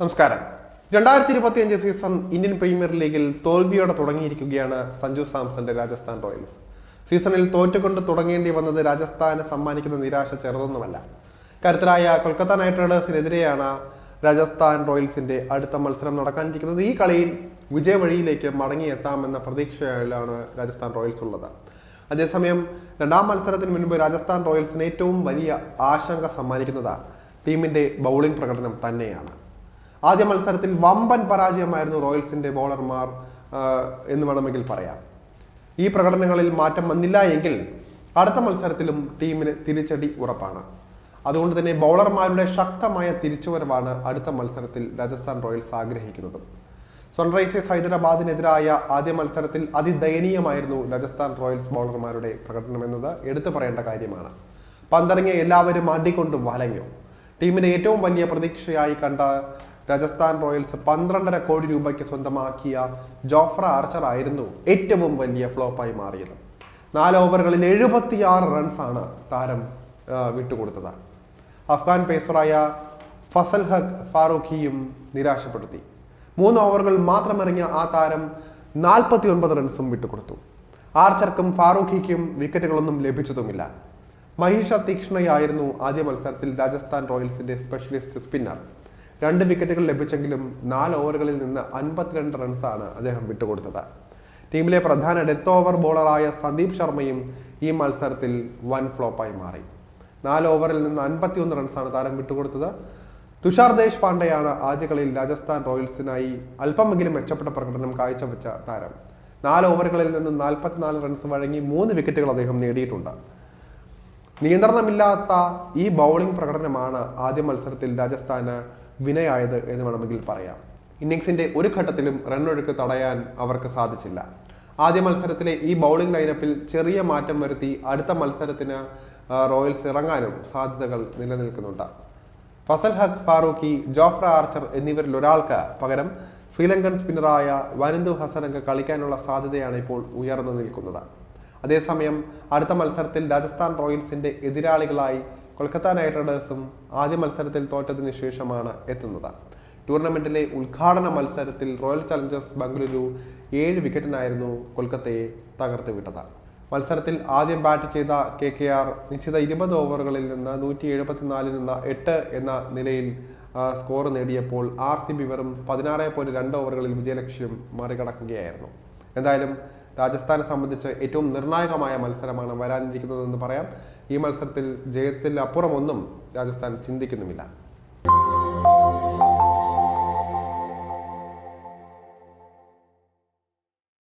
നമസ്കാരം. രണ്ടായിരത്തി ഇരുപത്തി അഞ്ച് സീസൺ ഇന്ത്യൻ പ്രീമിയർ ലീഗിൽ തോൽവിയോടെ തുടങ്ങിയിരിക്കുകയാണ് സഞ്ജു സാംസന്റെ രാജസ്ഥാൻ റോയൽസ്. സീസണിൽ തോറ്റുകൊണ്ട് തുടങ്ങേണ്ടി വന്നത് രാജസ്ഥാന് സമ്മാനിക്കുന്ന നിരാശ ചെറുതൊന്നുമല്ല. കരുത്തരായ കൊൽക്കത്ത നൈറ്റ് റൈഡേഴ്സിനെതിരെയാണ് രാജസ്ഥാൻ റോയൽസിന്റെ അടുത്ത മത്സരം നടക്കാനിരിക്കുന്നത്. ഈ കളിയിൽ വിജയവഴിയിലേക്ക് മടങ്ങിയെത്താമെന്ന പ്രതീക്ഷയിലാണ് രാജസ്ഥാൻ റോയൽസ് ഉള്ളത്. അതേസമയം രണ്ടാം മത്സരത്തിന് മുൻപ് രാജസ്ഥാൻ റോയൽസിന് ഏറ്റവും വലിയ ആശങ്ക സമ്മാനിക്കുന്നത് ടീമിന്റെ ബൗളിംഗ് പ്രകടനം തന്നെയാണ്. ആദ്യ മത്സരത്തിൽ വമ്പൻ പരാജയമായിരുന്നു റോയൽസിന്റെ ബോളർമാർ എന്ന് വേണമെങ്കിൽ പറയാം. ഈ പ്രകടനങ്ങളിൽ മാറ്റം വന്നില്ല എങ്കിൽ അടുത്ത മത്സരത്തിലും ടീമിന് തിരിച്ചടി ഉറപ്പാണ്. അതുകൊണ്ട് തന്നെ ബൗളർമാരുടെ ശക്തമായ തിരിച്ചുവരവാണ് അടുത്ത മത്സരത്തിൽ രാജസ്ഥാൻ റോയൽസ് ആഗ്രഹിക്കുന്നത്. സൺറൈസേഴ്സ് ഹൈദരാബാദിനെതിരായ ആദ്യ മത്സരത്തിൽ അതിദയനീയമായിരുന്നു രാജസ്ഥാൻ റോയൽസ് ബൗളർമാരുടെ പ്രകടനം എന്നത്. എടുത്തു പറയേണ്ട കാര്യമാണ്. പന്തിറങ്ങിയ എല്ലാവരും അടികൊണ്ട് വലഞ്ഞു. ടീമിന്റെ ഏറ്റവും വലിയ പ്രതീക്ഷയായി കണ്ട രാജസ്ഥാൻ റോയൽസ് പന്ത്രണ്ടര കോടി രൂപയ്ക്ക് സ്വന്തമാക്കിയ ജോഫ്ര ആർച്ചർ ആയിരുന്നു ഏറ്റവും വലിയ ഫ്ലോപ്പായി മാറിയത്. നാല് ഓവറുകളിൽ എഴുപത്തിയാറ് റൺസാണ് താരം വിട്ടുകൊടുത്തത്. അഫ്ഗാൻ പേസറായ ഫസൽ ഹഖ് ഫാറൂഖിയും നിരാശപ്പെടുത്തി. മൂന്ന് ഓവറുകൾ മാത്രം ഇറങ്ങിയ ആ താരം നാൽപ്പത്തി ഒൻപത് റൺസും വിട്ടുകൊടുത്തു. ആർച്ചർക്കും ഫാറൂഖിക്കും വിക്കറ്റുകളൊന്നും ലഭിച്ചതുമില്ല. മഹീഷ തീക്ഷ്ണയായിരുന്നു ആദ്യ മത്സരത്തിൽ രാജസ്ഥാൻ റോയൽസിന്റെ സ്പെഷ്യലിസ്റ്റ് സ്പിന്നർ. രണ്ട് വിക്കറ്റുകൾ ലഭിച്ചെങ്കിലും നാല് ഓവറുകളിൽ നിന്ന് അൻപത്തിരണ്ട് റൺസാണ് അദ്ദേഹം വിട്ടുകൊടുത്തത്. ടീമിലെ പ്രധാന ഡെത്ത് ഓവർ ബോളറായ സന്ദീപ് ശർമ്മയും ഈ മത്സരത്തിൽ വൻ ഫ്ലോപ്പായി മാറി. നാല് ഓവറിൽ നിന്ന് അൻപത്തിയൊന്ന് റൺസാണ് താരം വിട്ടുകൊടുത്തത്. തുഷാർ ദേശ് പാണ്ഡെയാണ് ആദ്യ കളിയിൽ രാജസ്ഥാൻ റോയൽസിനായി അല്പമെങ്കിലും മെച്ചപ്പെട്ട പ്രകടനം കാഴ്ചവെച്ച താരം. നാല് ഓവറുകളിൽ നിന്ന് നാൽപ്പത്തിനാല് റൺസ് വഴങ്ങി മൂന്ന് വിക്കറ്റുകൾ അദ്ദേഹം നേടിയിട്ടുണ്ട്. നിയന്ത്രണമില്ലാത്ത ഈ ബൗളിംഗ് പ്രകടനമാണ് ആദ്യ മത്സരത്തിൽ രാജസ്ഥാന് വിനയായത് എന്ന് വേണമെങ്കിൽ പറയാം. ഇന്നിങ്സിന്റെ ഒരു ഘട്ടത്തിലും റണ്ണൊഴുക്ക് തടയാൻ അവർക്ക് സാധിച്ചില്ല. ആദ്യ മത്സരത്തിലെ ഈ ബൗളിംഗ് ലൈനപ്പിൽ ചെറിയ മാറ്റം വരുത്തി അടുത്ത മത്സരത്തിന് റോയൽസ് ഇറങ്ങാനും സാധ്യതകൾ നിലനിൽക്കുന്നുണ്ട്. ഫസൽ ഹഖ് ഫാറൂഖി ജോഫ്ര ആർച്ചർ എന്നിവരിൽ ഒരാൾക്ക് പകരം ശ്രീലങ്കൻ സ്പിന്നറായ വനിന്ദു ഹസനക്ക് കളിക്കാനുള്ള സാധ്യതയാണ് ഇപ്പോൾ ഉയർന്നു നിൽക്കുന്നത്. അതേസമയം അടുത്ത മത്സരത്തിൽ രാജസ്ഥാൻ റോയൽസിന്റെ എതിരാളികളായി കൊൽക്കത്ത നൈറ്റ് റൈഡേഴ്സും ആദ്യ മത്സരത്തിൽ തോറ്റതിനു ശേഷമാണ് എത്തുന്നത്. ടൂർണമെന്റിലെ ഉദ്ഘാടന മത്സരത്തിൽ റോയൽ ചലഞ്ചേഴ്സ് ബംഗളൂരു ഏഴ് വിക്കറ്റിനായിരുന്നു കൊൽക്കത്തയെ തകർത്ത് വിട്ടത്. മത്സരത്തിൽ ആദ്യം ബാറ്റ് ചെയ്ത കെ കെ ആർ നിശ്ചിത ഇരുപത് ഓവറുകളിൽ നിന്ന് നൂറ്റി എഴുപത്തിനാലിൽ നിന്ന് എട്ട് എന്ന നിലയിൽ സ്കോർ നേടിയപ്പോൾ ആർ സി ബി വെറും പതിനാറ് പോയിന്റ് രണ്ട് ഓവറുകളിൽ വിജയലക്ഷ്യം മറികടക്കുകയായിരുന്നു. എന്തായാലും രാജസ്ഥാനെ സംബന്ധിച്ച് ഏറ്റവും നിർണായകമായ മത്സരമാണ് വരാനിരിക്കുന്നതെന്ന് പറയാം. ഈ മത്സരത്തിൽ ജയത്തിൽ അപ്പുറമൊന്നും രാജസ്ഥാൻ ചിന്തിക്കുന്നുമില്ല.